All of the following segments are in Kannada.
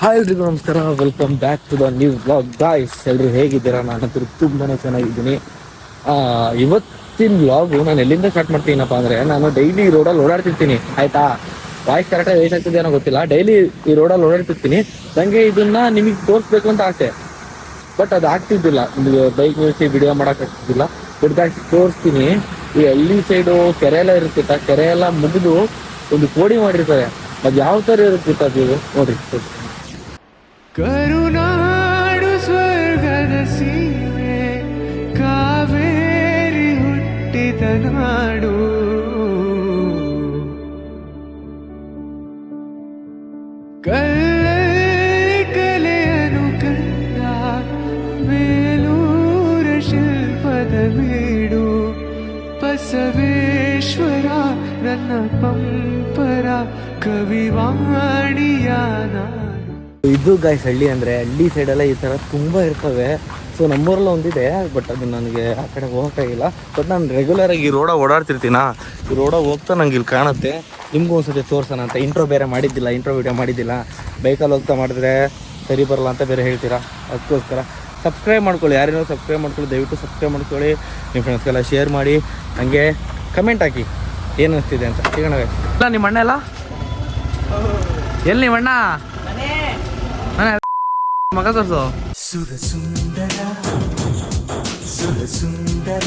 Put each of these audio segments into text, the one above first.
ಹಾಯ್ ಎಲ್ರಿಗೂ ನಮಸ್ಕಾರ. Welcome back to the new blog guys ಎಲ್ಲರೂ ಹೇಗಿದ್ದೀರಾ? ನಾನಂತೂ ತುಂಬಾ ಚೆನ್ನಾಗಿದ್ದೀನಿ. ಇವತ್ತಿನ ಬ್ಲಾಗು ನಾನು ಎಲ್ಲಿಂದ ಸ್ಟಾರ್ಟ್ ಮಾಡ್ತೀನಪ್ಪ ಅಂದರೆ, ನಾನು ಡೈಲಿ ಈ ರೋಡಲ್ಲಿ ಓಡಾಡ್ತಿರ್ತೀನಿ. ಆಯ್ತಾ? ವಾಯ್ಸ್ ಕರೆಕ್ಟಾಗಿ ವೇಸ್ಟ್ ಆಗ್ತಿದೆ ಏನೋ ಗೊತ್ತಿಲ್ಲ. ಡೈಲಿ ಈ ರೋಡಲ್ಲಿ ಓಡಾಡ್ತಿರ್ತೀನಿ. ನನಗೆ ಇದನ್ನ ನಿಮಗೆ ತೋರಿಸ್ಬೇಕು ಅಂತ ಆಸೆ. ಬಟ್ ಅದು ಆಗ್ತಿದ್ದಿಲ್ಲ. ಬೈಕ್ ನಿಲ್ಸಿ ವಿಡಿಯೋ ಮಾಡೋಕೆ ಆಗ್ತಿದ್ದಿಲ್ಲ. ಬಟ್ ಗಾಯ್ಸ್ ತೋರಿಸ್ತೀನಿ. ಈ ಹಳ್ಳಿ ಸೈಡು ಕೆರೆ ಎಲ್ಲ ಇರುತ್ತಿತ್ತ ಕೆರೆ ಎಲ್ಲ ಮುಗಿದು ಒಂದು ಕೋಡಿ ಮಾಡಿರ್ತಾರೆ. ಅದು ಯಾವ ಥರ ಇರುತ್ತಿತ್ತ ಅದು ನೋಡ್ರಿ. ಕರುನಾಡು ಸ್ವರ್ಗದ ಸೀಮೆ, ಕಾವೇರಿ ಹುಟ್ಟಿದ ನಾಡು. ಕಲ್ಲಲ್ಲಿ ಕಲೆಯನು ಕಂಡ ಬೇಲೂರ ಶಿಲ್ಪದ ಬೀಡು. ಬಸವೇಶ್ವರ ನನ್ನ ಪಂಪರ ಕವಿವಾಣಿಯ ನಾಡು ಇದು ಗಾಯ್ಸ್ ಹಳ್ಳಿ ಅಂದ್ರೆ ಹಳ್ಳಿ ಸೈಡೆಲ್ಲ ಈ ತರ ತುಂಬಾ ಇರ್ತವೆ. ಸೊ ನಮ್ಮೂರಲ್ಲ ಒಂದಿದೆ ಬಟ್ ಅದು ನನಗೆ ಆ ಕಡೆ ಹೋಗಕ್ಕಾಗಿಲ್ಲ ಬಟ್ ನಾನು ರೆಗ್ಯುಲರ್ ಆಗಿ ಈ ರೋಡ ಓಡಾಡ್ತಿರ್ತೀನ? ಈ ರೋಡ ಹೋಗ್ತಾ ನಂಗೆ ಇಲ್ಲಿ ಕಾಣುತ್ತೆ. ನಿಮ್ಗೂ ಒಂದ್ಸತಿ ತೋರ್ಸೋಣ ಅಂತ. ಇಂಟ್ರೋ ಬೇರೆ ಮಾಡಿದ್ದಿಲ್ಲ ಇಂಟ್ರೋ ವಿಡಿಯೋ ಮಾಡಿದ್ದಿಲ್ಲ. ಬೈಕಲ್ಲಿ ಹೋಗ್ತಾ ಮಾಡಿದ್ರೆ ಸರಿ ಬರಲ್ಲ ಅಂತ ಬೇರೆ ಹೇಳ್ತೀರಾ? ಅದಕ್ಕೋಸ್ಕರ ಸಬ್ಸ್ಕ್ರೈಬ್ ಮಾಡ್ಕೊಳ್ಳಿ. ಯಾರೇನೋ ಸಬ್ಸ್ಕ್ರೈಬ್ ಮಾಡ್ಕೊಳ್ಳಿ, ದಯವಿಟ್ಟು ಸಬ್ಸ್ಕ್ರೈಬ್ ಮಾಡ್ಕೊಳ್ಳಿ. ನಿಮ್ಮ ಫ್ರೆಂಡ್ಸ್ಗೆಲ್ಲ ಶೇರ್ ಮಾಡಿ. ಹಂಗೆ ಕಮೆಂಟ್ ಹಾಕಿ. ಏನು ಅನಿಸ್ತಿದೆ ಅಂತ. ಸಿಗೋಣ. ಇಲ್ಲ ನಿಮ್ಮ ಅಣ್ಣ ಎಲ್ಲ? ಎಲ್ಲಿ ನಿಮ್ಮ ಅಣ್ಣ? ಮಗ ತೋರ್ಸು ಸುರ ಸುಂದರ ಸುರ ಸುಂದರ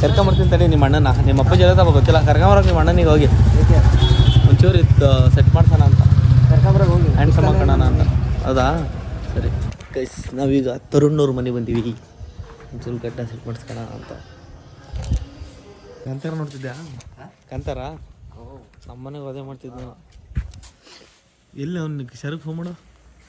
ಕರ್ಕೊಂಬರ್ತೀನಿ ತಡಿ ನಿಮ್ಮ ಅಣ್ಣನ. ನಿಮ್ಮ ಅಪ್ಪ ಜೊತೆ ಗೊತ್ತಿಲ್ಲ. ಕರ್ಕೊಂಬರಕ್ಕೆ ನಿಮ್ಮ ಅಣ್ಣನಿಗೆ ಹೋಗಿ. ಒಂಚೂರು ಇತ್ತು ಸೆಟ್ ಮಾಡ್ಸೋಣ ಅಂತ. ಹ್ಯಾಂಡ್ ಸಮ ಕಾಣೋಣ ಅಂತ. ಹೌದಾ? ಸರಿ. ಕೈಸ್ ನಾವೀಗ ತರುಣ್ಣವ್ರ ಮನೆ ಬಂದೀವಿ. ಒಂಚೂರು ಗಡ್ಡ ಸೆಟ್ ಮಾಡಿಸ್ಕೋಣ ಅಂತ. ಕಂತಾರ ನೋಡ್ತಿದ್ದೆ ಕಂತಾರ? ನಮ್ಮ ಮನೆಗೆ ಅದೇ ಮಾಡ್ತಿದ್ದ ಎಲ್ಲಿ ಅವ್ನಿಗೆ ಶರಕ್ ಫೋನ್ ಮಾಡು.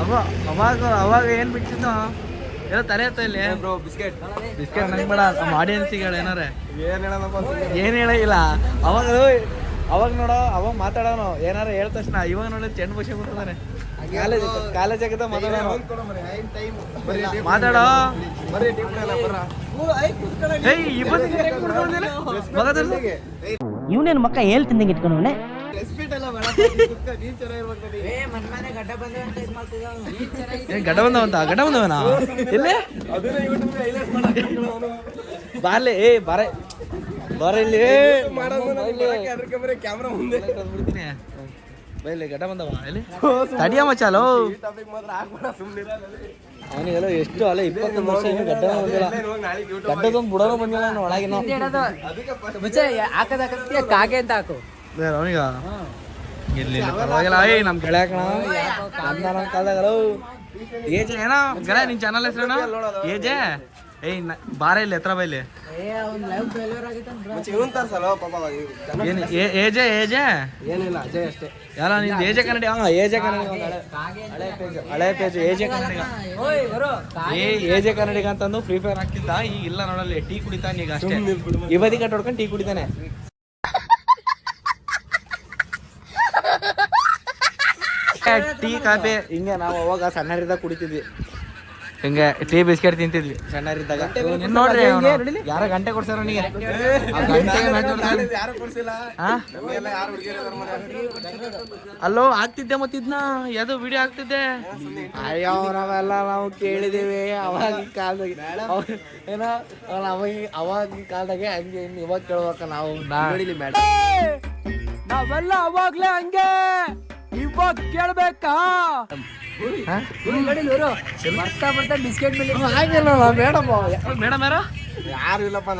ಅವ ಅವಾಗ ಅವಾಗ ಏನ್ ಬಿಟ್ಟಿದ್ದು ಏನೋ ತಲೆ ಇಲ್ಲ. ಇಲ್ಲಿ ಬ್ರೋ ಬಿಸ್ಕೆಟ್. ಬಿಸ್ಕೆಟ್ ನಂಗೆ ಬೇಡ ನಮ್ಮ ಆಡಿಯನ್ಸಿಗೆ ಹೇಳ ಏನಾರೆ? ಏನ್ ಹೇಳೋಣಪ್ಪ ಏನ್ ಹೇಳಿಲ್ಲ ಅವಾಗ ಓಯ್, ಅವಾಗ ನೋಡೋ ಅವಾಗ ಮಾತಾಡೋನು. ಏನಾರ ಹೇಳ ತಕ್ಷಣ ಇವಾಗ ನೋಡಿ ಚೆಂಡು ಭಾಷೆ ಬಿಡ್ತಾನೆ. ಕಾಲೇಜ್ ಕಾಲೇಜ್ ಆಗಿದ್ದ ಮಾತಾಡೋನು. ಮಾತಾಡೋ. ಇವನೇನು ಮಕ್ಕ ಹೇಳ್ತಿದ್ದಂಗೆ ಇಟ್ಕೊಂಡವನೆ ಗಡ್ಡ ಬಂದವಂತ ಗಡ್ಡ ಬಂದವನ? ಎಲ್ಲಿ? ಬಾರ್ಲೆ ಏ ಬರ. ಬಾರ ಇಲ್ಲಿ ಕ್ಯಾಮ್ರಾ ಮುಂದೆ. ಬಿಡ್ತೀನಿ ಬೈಲಿ ಗಡ್ಡ ಬಂದವ ಇಲ್ಲಿ ತಡಿಯ ಮಚಾಲೋ ಅವನಿಗೆಲ್ಲ ಎಷ್ಟು ಅಲ್ಲ ಇಪ್ಪತ್ತೊಂದು ವರ್ಷ ಏನು ಗಡ್ಡ ಬಂದಿಲ್ಲ. ಗಡ್ಡದೊಂದು ಬುಡನೂ ಬಂದಿಲ್ಲ ಹಾಕದ ಒಳಗಿನ ಕಾಗೆ ಅಂತ ಹಾಕು. ಅವನಿಗ ಇರ್ಲಿ ಪರವಾಗಿಲ್ಲ ಏಯ್ ನಮ್ಮ ಗೆಳೆಯ ಕಣ ಅಂದ ನಮ್ಮ ಕಾಲದಾಗಲೋ ಏಜೆ ಏನೋ ಗೆಳೆಯ ನಿನ್ ಚಾನಲ್ ಹೆಸರೇನು ಏಜೆ ಏಯ್ ಬಾರ ಇಲ್ಲಿ ಹತ್ರ ಬೈಲಿ ಇವನ್ ತರ್ಸಲ್ಲ ಪಾಪ ಏಜೆ ಏಜೆ ಏನಿಲ್ಲ ಅಜಯ್ ಅಷ್ಟೇ. ಯಾರ ನಿಂದು ಏಜೆ ಕನ್ನಡಿ ಹಾ ಏಜೆ ಕನ್ನಡಿ ಹಳೆ ಪೇಜ್ ಹಳೆ ಪೇಜ್ ಏಜೆ ಕನ್ನಡಿಗ ಏ ಏಜೆ ಕನ್ನಡಿಗ ಅಂತಂದು ಫ್ರೀ ಫೈರ್ ಹಾಕ್ತಿದ್ದ ಈಗ ಇಲ್ಲ ನೋಡಲ್ಲಿ ಟೀ ಕುಡಿತಾನೆ ಈಗ ಅಷ್ಟೇ. ಈ ಬದಿ ಕಟ್ ಹೊಡ್ಕೊಂಡು ಟೀ ಕುಡಿತಾನೆ. ಟೀ ಕಾಫಿ ಹಿಂಗೆ ನಾವು ಅವಾಗ ಸಣ್ಣರಿದ್ದಾಗ ಕುಡಿತಿದ್ವಿ. ಹಿಂಗೆ ಟೀ ಬಿಸ್ಕೆಟ್ ತಿಂತಿದ್ವಿ. ಸಣ್ಣರಿದ್ದಾಗ. ನೋಡ್ರಿ ಯಾರ ಯಾರೋ ಗಂಟೆ ಕೊಡ್ಸಾರ ಅವನಿಗೆ. ಅಲ್ಲೋ ಆಗ್ತಿದ್ದೆ ಮತ್ತಿದ್ನ ಯಾವ್ದು ವಿಡಿಯೋ ಆಗ್ತಿದ್ದೆ. ಅಯ್ಯೋ ನಾವೆಲ್ಲ ನಾವು ಕೇಳಿದೀವಿ. ಅವಾಗ ಕಾಲದಾಗ ಏನೋ ಅವಾಗ ಅವಾಗಿನ ಕಾಲದಾಗೆ ಹಂಗೆ ಇನ್ನು ಇವಾಗ ಕೇಳ್ಬೇಕ ನಾವು. ನಾವೆಲ್ಲ ಅವಾಗ್ಲೇ ಹಂಗೆ. ಇವಾಗ ಕೇಳ್ಬೇಕಾ? ಬರ್ತಾ ಬರ್ತಾ ಬಿಸ್ಕೆಟ್ ಮೇಲೆ ಹಾಗಿಲ್ಲ ಮೇಡಮ್ ಮೇಡಮ್ ಯಾರು? ಯಾರು ಇಲ್ಲಪ್ಪ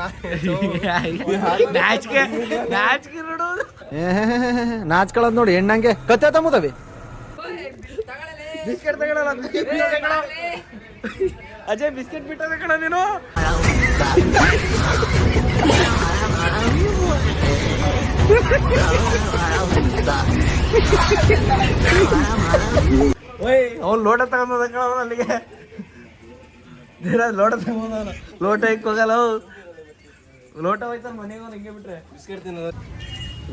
ನಾಚಿಕೆ ನಾಚಿಕೆ ನೋಡೋದು ನಾಚ್ಕೊಳ್ಳೋದು ನೋಡಿ ಹೆಣ್ಣಂಗೆ ಕತ್ತೆ ತಮ್ಮದವಿ ಬಿಸ್ಕೆಟ್ ತಗೊಳ್ಳಲ್ಲ ಬಿಸ್ಕೆಟ್ ಅಜಯ್ ಬಿಸ್ಕೆಟ್ ಬಿಟ್ಟದೆ ಕಣ ನೀನು? ಅವ್ನು ಲೋಟ ತಗೊಂಡ್ ಅಲ್ಲಿಗೆ. ಲೋಟ ತಗೊಂಡ ಲೋಟ ಅವು. ಲೋಟ ಹೋಯ್ತಾನ ಮನೆಗೆ ಹಿಂಗೆ ಬಿಟ್ರೆ.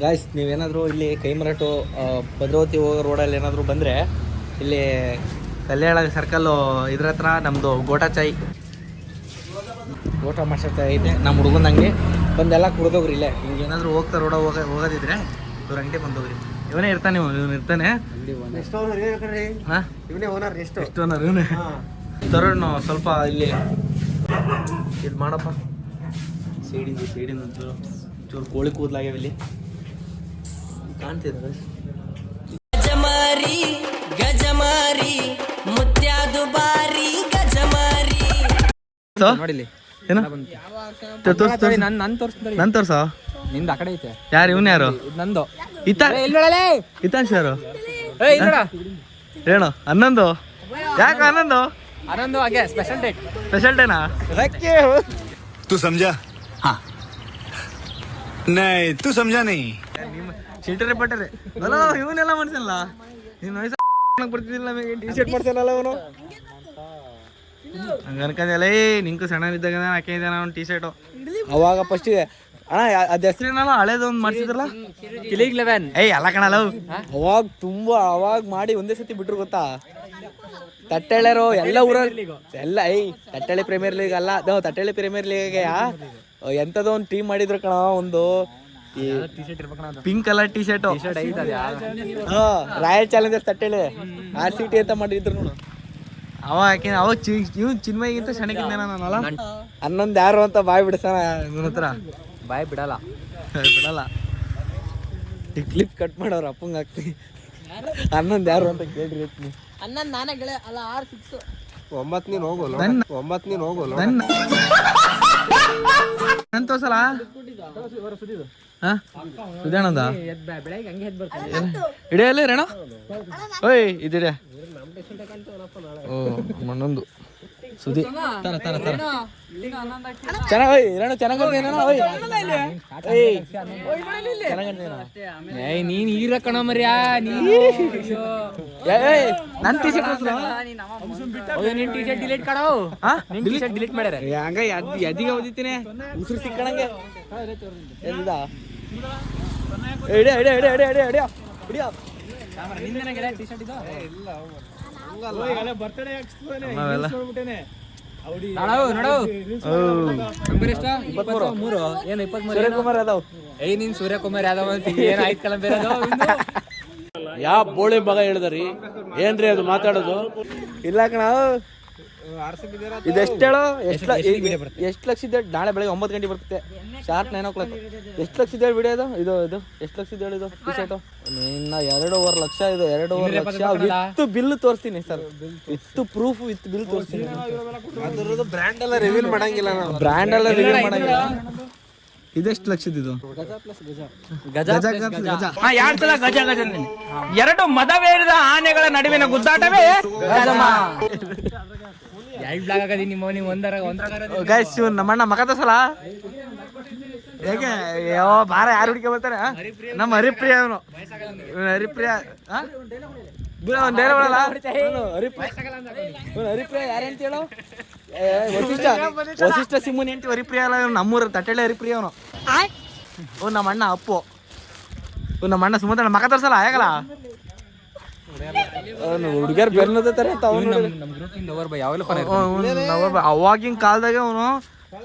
ಗಾಯ್ಸ್ ನೀವೇನಾದರೂ ಇಲ್ಲಿ ಕೈಮರಟು ಭದ್ರಾವತಿ ಹೋಗೋ ರೋಡಲ್ಲಿ ಏನಾದರೂ ಬಂದರೆ, ಇಲ್ಲಿ ಕಲ್ಯಾಣ ಸರ್ಕಲ್ಲು ಇದ್ರ ಹತ್ರ ನಮ್ಮದು ಗೋಟಾ ಚಾಯ್. ಗೋಟ ಮಾಡ್ಸತ್ತ ಐತೆ ನಮ್ಮ ಹುಡುಗನಂಗೆ ಬಂದೆಲ್ಲ ಕುಡ್ದೋಗ್ರಿ ಇಲ್ಲೇ. ಹಿಂಗೆ ಏನಾದರೂ ಹೋಗ್ತಾ ರೋಡ ಹೋಗ, ಹೋಗೋದಿದ್ರೆ ಇವ್ರ ಅಂಗಡಿ ಬಂದೋಗ್ರಿ. ಇವನೇ ಇರ್ತಾನೆ ಇವನ್ ಇರ್ತಾನೆ. ತರೋಣ ಇವನೇ ಓನರ್ ಎಷ್ಟು ಅನ್ನೋರು ಇವನೇ. ತರೋಣ ಸ್ವಲ್ಪ ಇಲ್ಲಿ ಇದು ಮಾಡಪ್ಪ. ಸೈಡಿಂದ ಸೈಡಿಂದ ಚೂರು ಕೋಳಿ ಕೂದಲಾಗ್ಯಾವ ಇಲ್ಲಿ. ಕಾಣ್ತಿದ್ರೆ ಗಜಮಾರಿ ಗಜಮಾರಿ ಮುತ್ಯಾದು ಬಾರಿ ಗಜಮಾರಿ. ನೋಡಿಲಿ ಏನು? ನನ್ ನಾನು ತೋರಿಸ್ತಾರೆ ನನ್ ತೋರ್ಸ? ನಿಂದ ಆ ಕಡೆ ಐತೆ. ಯಾರು ಇವ್ನ ಯಾರು? ಇದ್ ನಂದು. ಇತ ಇತ್ತಾನ್ ಯಾರು? ಹೇಳು ಹನ್ನೊಂದು. ಯಾಕೆ ಹನ್ನೊಂದು? ಹನ್ನೊಂದು ಹಾಗೆ ಸ್ಪೆಷಲ್ ಡೇಟ್ ಸ್ಪೆಷಲ್ ಡೇನಾ ತು ಸಮಜಾ ಹಾ. ನೈ ತು ಸಮಜಾ ನೈ ಚಿಲ್ಟರೆ ಪಟ್ಟರೆ. ಅಲ್ಲ ಇವನೆಲ್ಲ ಮಾಡ್ಸಲ್ಲ? ನೀನು ವಯಸ್ಸು ಬರ್ತಿದ್ದಿಲ್ಲ ನಮಗೆ ಟಿ ಶರ್ಟ್ ಮಾಡ್ಸಲ್ಲ ಅವನು ಹಂಗೆ ಅನ್ಕೊಂಡೆ ನಿಂಕು ಸಣ್ಣ ಇದ್ದಾಗ ಹಾಕಿದ್ದೆ ನಾನು ಟಿ ಶರ್ಟು ಅವಾಗ ಫಸ್ಟ್ ಅಣ್ಣ ಅದ ಹೆಸ್ರೇನಲ್ಲ? ಹಳೇದೊಂದು ಮಾಡ್ತಿದ್ರಲ್ಲ ಕಿಲಿಗ್ ಲೆವೆನ್ ಏಯ್ ಅಲ್ಲ ಕಣ ಅವು. ಅವಾಗ ತುಂಬಾ ಅವಾಗ ಮಾಡಿ ಒಂದೇ ಸತಿ ಬಿಟ್ರು ಗೊತ್ತಾ? ತಟ್ಟೆಳೆರು ಎಲ್ಲ ಊರ ಎಲ್ಲ ಏಯ್ ತಟ್ಟೆಳೆ ಪ್ರೀಮಿಯರ್ ಲೀಗ್ ಅಲ್ಲ ಅದು ತಟ್ಟೆಳೆ ಪ್ರೀಮಿಯರ್ ಲೀಗ್ಗೆ ಎಂತದೋ ಒಂದು ಟೀಮ್ ಮಾಡಿದ್ರು ಕಣ ಒಂದು pink colour T shirt royal challengers ತಟ್ಟೆಳೆ R. C T ಅಂತ ಮಾಡಿದ್ರು ನೋಡು. ಅವ ಯಾಕೆ ಅವಾಗ ಚಿ ಇವ್ ಚಿನ್ಮಯ್ಗಿಂತ ಸಣ್ಣಗಿದ್ದ ನಾನಲ್ಲ? ಹನ್ನೊಂದು ಯಾರು ಅಂತ ಬಾಯ್ ಬಿಡಿಸೋಣ ನನ್ನ ಹತ್ರ. ಬಾಯ್ ಬಿಡಲ್ಲ. ಬಿಡಲ್ಲ. ಈ ಕ್ಲಿಪ್ ಕಟ್ ಮಾಡೋರು ಅಪ್ಪಂಗೆ ಹಾಕ್ತೀನಿ. ಹನ್ನೊಂದು ಯಾರು ಅಂತ ಕೇಳ್ರಿ ಎತ್ನಿ ಅನ್ನ ನಾನೇ ಗೆಳೆ ಅಲ್ಲ ಆರ್ ಸಿಕ್ಸ್ ಒಂಬತ್ತು ನೀನು ಹೋಗೋಲ್ಲ? ಒಂಬತ್ತು ನೀನು ಹೋಗೋಲ್ಲ? ನನ್ನ ಎದ್ದು ಬರ್ತಾನೆ ಹಿಡಿಯಲ್ಲ ರೇಣ? ಓಯ್ ಇದಿಡೆ ಓ ಮಣ್ಣೊಂದು ಸುದಿ ತರ ತರ ತರ ಚೆನ್ನಾಗಿ ಓಯ್ ಇರೋಣ ಚೆನ್ನಾಗಿ ಓಯ್ ಏಯ್ ನೀನ್ ಈರ ಕಣ ಮರ್ಯಾ ನೀನು. ಏಯ್ ನನ್ನ ಟಿ ಶರ್ಟ್ ಓಯ್ ನಿನ್ ಟಿ ಶರ್ಟ್ ಡಿಲೀಟ್ ಕಣೋ. ಹಾ? ನಿನ್ ಟಿ ಶರ್ಟ್ ಡಿಲೀಟ್ ಮಾಡ್ಯಾರ. ಹಂಗ ಎದಿಗೆ ಓದಿತೀನಿ. ಉಸಿರು ಸಿಕ್ಕಣಂಗೆ. ಎಲ್ಲ ಇಡಿಯ ಇಡಿಯ ಇಡಿಯ ಇಡಿಯ ಇಡಿಯ ಇಡಿಯ ಹಿಡಿಯೋ. ನಿಂದನೇ ಗೆಳೆಯ ಟಿ ಶರ್ಟ್ ಇದು ಇಲ್ಲ ಮೂರು ಏನು? ಸೂರ್ಯಕುಮಾರ್ ಯಾದವ್. ಏ ನೀನ್ ಸೂರ್ಯಕುಮಾರ್ ಯಾದವ್ ಅಂತ ಏನ್ ಆಯ್ತು ಕಲಂ ಬೇರೆ? ಅದು ಇನ್ನು? ಯಾವ ಬೋಳಿ ಮಗ ಹೇಳಿದ್ರಿ ಏನ್ರಿ ಅದು ಮಾತಾಡೋದು? ಇಲ್ಲ ಕಣ. ಇದೆಷ್ಟು ಹೇಳೋ? ಎಷ್ಟು ಎಷ್ಟು ಇದೆ? ನಾಳೆ ಬೆಳಗ್ಗೆ ಒಂಬತ್ತು ಗಂಟೆ ಬರ್ತದೆ ಶಾರ್ಪ್ ನೈನ್ ಓ ಕ್ಲಾಕ್ ಎಷ್ಟು ಲಕ್ಷ ಇದೆ ವಿಡಿಯೋ ಇದು? ಇದು ಇದು. ಎಷ್ಟು ಲಕ್ಷ ಇದೆ ಇದು? ಟಿ ಶರ್ಟು ನಿನ್ನ ಎರಡೂವರೆ ಲಕ್ಷ ಇದು. ಎರಡೂವರೆ ಲಕ್ಷ. ಇತ್ತು ಬಿಲ್ ತೋರಿಸ್ತೀನಿ ಸರ್. ಇತ್ತು ಪ್ರೂಫ್ ವಿತ್ ಬಿಲ್ ತೋರಿಸ್ತೀನಿ. ಬ್ರ್ಯಾಂಡ್ ಎಲ್ಲ ರಿವೀಲ್ ಮಾಡಂಗಿಲ್ಲ ನಾವು ಬ್ರ್ಯಾಂಡ್ ಎಲ್ಲ ರಿವೀಲ್ ಮಾಡಂಗಿಲ್ಲ. ಇದೆಷ್ಟು ಲಕ್ಷದ ಇದು? ಸಲ ಗಜ. ಗಜ ಎರಡು ಮದವೇರಿದ ಆನೆಗಳ ನಡುವಿನ ಗುದ್ದಾಟವೇ? ಎರಡ್ ಬ್ಲಾಗ್ ಆಗದಿ ನಿಮ್ಮ ನೀವು ಒಂದರ ಒಂದರ ಗೈಸ್ ಇವ್ ನಮ್ಮಣ್ಣ ಮಕದ ತೋರ್ಸಲ್ಲ? ಹೇಗೆ ಯೋ ಬಾರ ಯಾರು ಹುಡುಕಿ ಬರ್ತಾರೆ ನಮ್ಮ ಹರಿಪ್ರಿಯ ಅವನು. ಹರಿಪ್ರಿಯ ಆ? ಡೈಲಾಗ್ ಅವ್ನ್ ಬೇರೆ ಹರಿಪ್ರಿಯ ಯಾರು ಅಂತ ಹೇಳು ವಸಿಷ್ಠ ವಸಿಷ್ಠ ಸಿಂಹನ್ ಹೆಂಡತಿ ಹರಿಪ್ರಿಯ ಅಲ್ಲ ಇವ್ನು ನಮ್ಮೂರ ತಟ್ಟೆಳೆ ಹರಿಪ್ರಿಯ ಅವನು. ಓ ನಮ್ಮ ಅಣ್ಣ ಅಪ್ಪು. ನಮ್ಮ ಅಣ್ಣ ಸುಮಂತ ಮಕ ತರ್ಸಲ್ಲ ಹೇಗಲ್ಲ ಹುಡುಗಿಯರ್ ಬೆನ್ನದ ಅಂತ ಅವನು ನಮ್ ಗ್ರೂಪ್ ಇಂದ ಓವರ್ ಬೈ ಯಾವಾಗಲೂ ಫೋನ್ ಅವಾಗಿನ ಕಾಲದಾಗ ಅವನು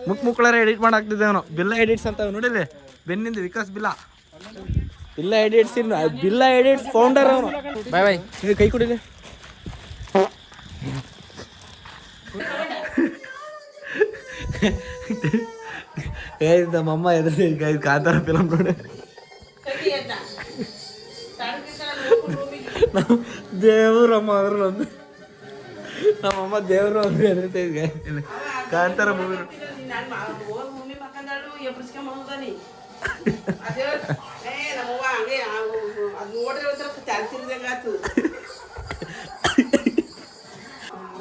ಮುಕ್ ಮುಕ್ಳಾರ ಎಡಿಟ್ ಮಾಡಾಕ್ತಿದ್ದೆ ಅವನು. ಬಿಲ್ಲ ಎಡಿಟ್ಸ್ ಅಂತ ನೋಡಿಲ್ಲ? ಬೆನ್ನಿಂದ Vikas Billa Billa edits Billa edits founder ಅವನು. ಬಾಯ್ ಬೈ ಕೈ ಕೊಡಿಲಿ. ನಮ್ಮಮ್ಮ ಎದುರು ಕಾಂತಾರ ಫಿಲಮ್ ನೋಡಿ. ದೇವ್ರಮ್ಮ ಅಂದ್ರೆ ಒಂದು ನಮ್ಮಮ್ಮ ದೇವ್ರ ಅಂದ್ರೆ ಹೇಳ್ತಾ ಕಾಂತಾರ ಮೂವಿ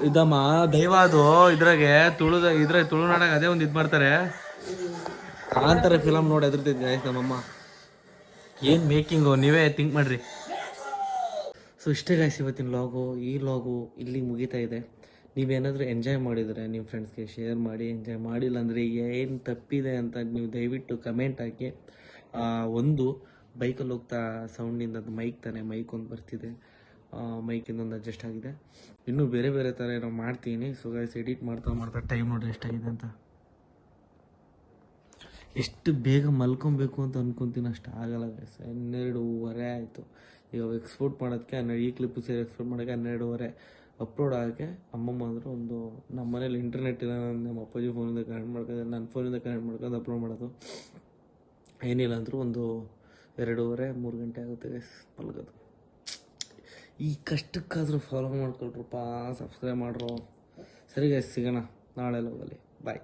ಇದಮ್ಮ ದೈವ ಅದು ಇದ್ರಾಗೆ ತುಳುದ ಇದ್ರ ತುಳುನಾಡಾಗ ಅದೇ ಒಂದು ಇದು ಮಾಡ್ತಾರೆ. ಕಾಂತಾರ ಫಿಲಮ್ ನೋಡಿ ಎದುರ್ತಿದ್ದೆ ನಮ್ಮಮ್ಮ? ಏನ್ ಮೇಕಿಂಗು ನೀವೇ ಥಿಂಕ್ ಮಾಡ್ರಿ. ಸೊ ಇಷ್ಟೇ ಗಾಯ್ಸ್ ಇವತ್ತಿನ ಲಾಗು ಈ ಲಾಗು ಇಲ್ಲಿ ಮುಗಿತಾ ಇದೆ. ನೀವೇನಾದರೂ ಎಂಜಾಯ್ ಮಾಡಿದರೆ ನಿಮ್ಮ ಫ್ರೆಂಡ್ಸ್ಗೆ ಶೇರ್ ಮಾಡಿ ಎಂಜಾಯ್ ಮಾಡಿಲ್ಲ ಅಂದರೆ ಏನು ತಪ್ಪಿದೆ ಅಂತ ನೀವು ದಯವಿಟ್ಟು ಕಮೆಂಟ್ ಹಾಕಿ. ಒಂದು ಬೈಕಲ್ಲಿ ಹೋಗ್ತಾ ಸೌಂಡಿಂದ ಅದು ಮೈಕ್ ತಾನೆ ಮೈಕ್ ಒಂದು ಬರ್ತಿದೆ. ಮೈಕಿಂದ ಒಂದು ಅಡ್ಜಸ್ಟ್ ಆಗಿದೆ. ಇನ್ನೂ ಬೇರೆ ಬೇರೆ ಥರ ಏನೋ ಮಾಡ್ತೀನಿ. ಸೊ ಗೈಸ್ ಎಡಿಟ್ ಮಾಡ್ತಾ ಮಾಡ್ತಾ ಟೈಮ್ ನೋಡಿ ಎಷ್ಟಾಗಿದೆ ಅಂತ. ಎಷ್ಟು ಬೇಗ ಮಲ್ಕೊಬೇಕು ಅಂತ ಅನ್ಕೊಂತೀನಿ, ಅಷ್ಟು ಆಗಲ್ಲ ಗೈಸ್ ಹನ್ನೆರಡೂವರೆ ಆಯಿತು. ಈಗ ಎಕ್ಸ್ಪೋರ್ಟ್ ಮಾಡೋದಕ್ಕೆ ಹನ್ನೆರಡು, ಈ ಕ್ಲಿಪ್ಪು ಸೇರಿ ಎಕ್ಸ್ಪೋರ್ಟ್ ಮಾಡೋಕ್ಕೆ ಹನ್ನೆರಡೂವರೆ ಅಪ್ಲೋಡ್ ಆಗೋಕ್ಕೆ ಅಮ್ಮಮ್ಮ ಅಂದರು ಒಂದು ನಮ್ಮ ಮನೇಲಿ ಇಂಟರ್ನೆಟ್ ಇಲ್ಲ ನಾನು ನಮ್ಮ ಅಪ್ಪಾಜಿ ಫೋನಿಂದ ಕನೆಕ್ಟ್ ಮಾಡ್ಕೊಂಡು ನನ್ನ ಫೋನಿಂದ ಕನೆಕ್ಟ್ ಮಾಡ್ಕೊಂಡು ಅಪ್ಲೋಡ್ ಮಾಡೋದು. ಏನಿಲ್ಲ ಅಂದರೂ ಒಂದು ಎರಡೂವರೆ, ಮೂರು ಗಂಟೆ ಆಗುತ್ತೆ ಗೈಸ್ ಮಲಗೋದು. ಈ ಕಷ್ಟಕ್ಕಾದರೂ ಫಾಲೋ ಮಾಡ್ಕೊಳ್ರಪ್ಪ ಸಬ್ಸ್ಕ್ರೈಬ್ ಮಾಡ್ರು. ಸರಿ ಗೈಸ್ ಸಿಗೋಣ ನಾಳೆ ಹೋಗಲಿ ಬಾಯ್